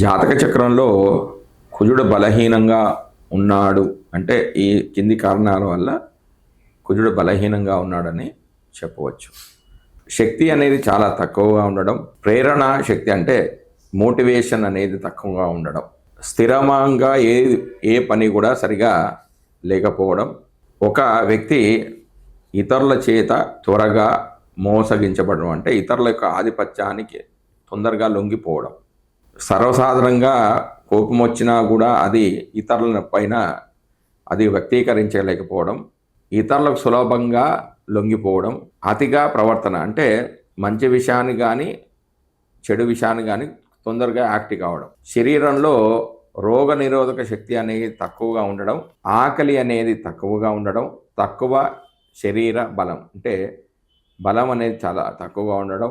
జాతక చక్రంలో కుజుడు బలహీనంగా ఉన్నాడు అంటే ఈ కింది కారణాల వల్ల కుజుడు బలహీనంగా ఉన్నాడని చెప్పవచ్చు. శక్తి అనేది చాలా తక్కువగా ఉండడం ప్రేరణ శక్తి అంటే మోటివేషన్ అనేది తక్కువగా ఉండడం స్థిరమంగా ఏ ఏ పని కూడా సరిగా లేకపోవడం. ఒక వ్యక్తి ఇతరుల చేత త్వరగా మోసగించబడడం అంటే ఇతరుల యొక్క ఆధిపత్యానికి తొందరగా లొంగిపోవడం. సర్వసాధారణంగా కోపం వచ్చినా కూడా అది ఇతరుల పైన అది వ్యక్తీకరించలేకపోవడం ఇతరులకు సులభంగా లొంగిపోవడం అతిగా ప్రవర్తన అంటే మంచి విషయాన్ని కానీ చెడు విషయాన్ని కానీ తొందరగా యాక్టివ్ కావడం. శరీరంలో రోగ నిరోధక శక్తి అనేది తక్కువగా ఉండడం ఆకలి అనేది తక్కువగా ఉండడం తక్కువ శరీర బలం అంటే బలం అనేది చాలా తక్కువగా ఉండడం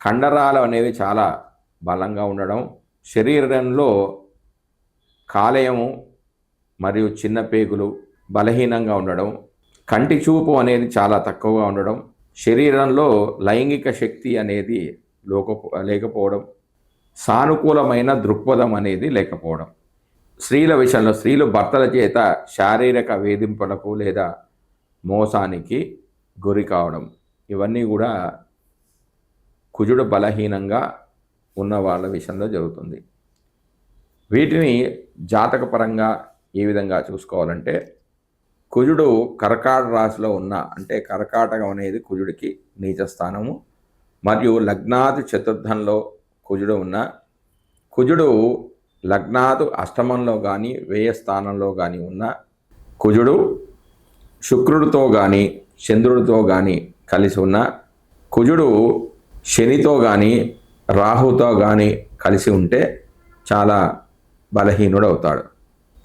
కండరాలు అనేవి చాలా బలంగా ఉండడం శరీరంలో కాలేయము మరియు చిన్న పేగులు బలహీనంగా ఉండడం కంటి చూపు అనేది చాలా తక్కువగా ఉండడం శరీరంలో లైంగిక శక్తి అనేది లోకపో లేకపోవడం సానుకూలమైన దృక్పథం అనేది లేకపోవడం. స్త్రీల విషయంలో స్త్రీలు భర్తల చేత శారీరక వేధింపులకు లేదా మోసానికి గురి కావడం ఇవన్నీ కూడా కుజుడు బలహీనంగా ఉన్న వాళ్ళ విషయంలో జరుగుతుంది. వీటిని జాతకపరంగా ఏ విధంగా చూసుకోవాలంటే కుజుడు కర్కాట రాశిలో ఉన్న అంటే కర్కాటకం అనేది కుజుడికి నీచ స్థానము మరియు లగ్నాది చతుర్థంలో కుజుడు ఉన్న కుజుడు లగ్నాదు అష్టమంలో కానీ వ్యయ స్థానంలో కానీ ఉన్న కుజుడు శుక్రుడితో కానీ చంద్రుడితో కానీ కలిసి ఉన్న కుజుడు శనితో కానీ రాహుతో కానీ కలిసి ఉంటే చాలా బలహీనుడు అవుతాడు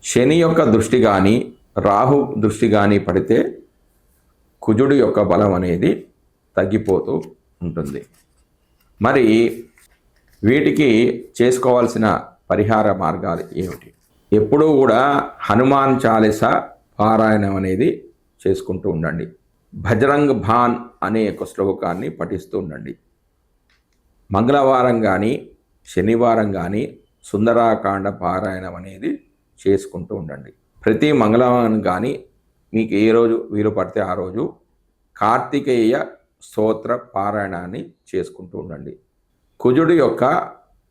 శని యొక్క దృష్టి కానీ రాహు దృష్టి కానీ పడితే కుజుడు యొక్క బలం అనేది తగ్గిపోతూ ఉంటుంది. మరి వీటికి చేసుకోవాల్సిన పరిహార మార్గాలు ఏమిటి? ఎప్పుడూ కూడా హనుమాన్ చాలీస పారాయణం అనేది చేసుకుంటూ ఉండండి. భజరంగ్ భాన్ అనే ఒక శ్లోకాన్ని పఠిస్తూ ఉండండి. మంగళవారం కానీ శనివారం కానీ సుందరాకాండ పారాయణం అనేది చేసుకుంటూ ఉండండి. ప్రతి మంగళవారం కానీ మీకు ఏ రోజు వీలు పడితే ఆ రోజు కార్తికేయ స్తోత్ర పారాయణాన్ని చేసుకుంటూ ఉండండి. కుజుడు యొక్క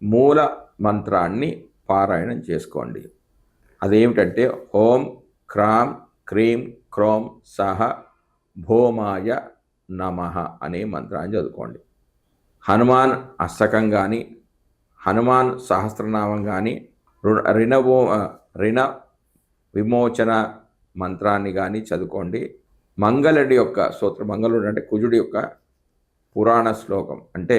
మూల మంత్రాన్ని పారాయణం చేసుకోండి. అదేమిటంటే ఓం క్రాం క్రీం క్రోం సహ భోమాయ నమః అనే మంత్రాన్ని చదువుకోండి. హనుమాన్ అష్టకం కానీ హనుమాన్ సహస్రనామం కానీ రుణ రిణవో రిణ విమోచన మంత్రాన్ని కానీ చదువుకోండి. మంగళుడి యొక్క స్తోత్ర మంగళుడు అంటే కుజుడి యొక్క పురాణ శ్లోకం. అంటే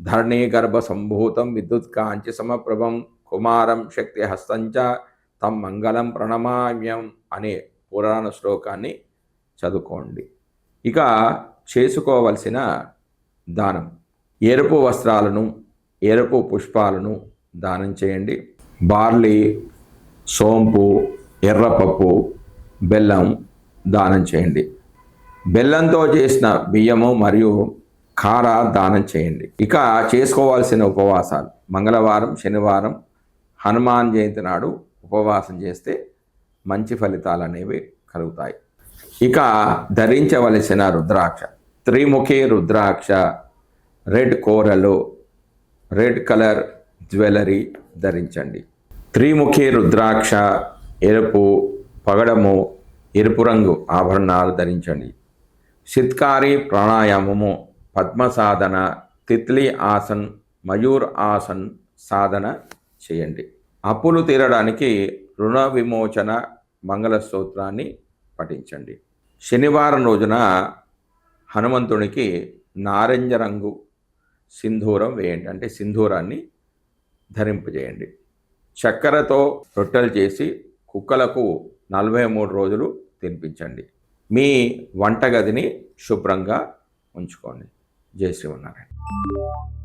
ధరణీ గర్భ సంభూతం విద్యుత్ కాంచి సమప్రభం కుమారం శక్తి హస్తంచ తం మంగళం ప్రణమామ్యం అనే పురాణ శ్లోకాన్ని చదువుకోండి. ఇక చేసుకోవలసిన దానం. ఎరుపు వస్త్రాలను ఎరుపు పుష్పాలను దానం చేయండి. బార్లీ సోంపు ఎర్రపప్పు బెల్లం దానం చేయండి. బెల్లంతో చేసిన బియ్యము మరియు కార దానం చేయండి. ఇక చేసుకోవాల్సిన ఉపవాసాలు. మంగళవారం శనివారం హనుమాన్ జయంతి నాడు ఉపవాసం చేస్తే మంచి ఫలితాలు అనేవి కలుగుతాయి. ఇక ధరించవలసిన రుద్రాక్ష. త్రిముఖి రుద్రాక్ష రెడ్ కోరలు రెడ్ కలర్ జ్యువెలరీ ధరించండి. త్రిముఖి రుద్రాక్ష ఎరుపు పగడము ఎరుపు రంగు ఆభరణాలు ధరించండి. సిత్కారి ప్రాణాయామము పద్మ సాధన తిత్లీ ఆసన్ మయూర్ ఆసన్ సాధన చేయండి. అప్పులు తీరడానికి రుణ విమోచన మంగళ స్తోత్రాన్ని పఠించండి. శనివారం రోజున హనుమంతునికి నారింజ రంగు సింధూరం వేయండి. అంటే సింధూరాన్ని ధరింపజేయండి. చక్కెరతో రొట్టెలు చేసి కుక్కలకు నలభై మూడు రోజులు తినిపించండి. మీ వంటగదిని శుభ్రంగా ఉంచుకోండి. జై శ్రీమన్నారాయణ.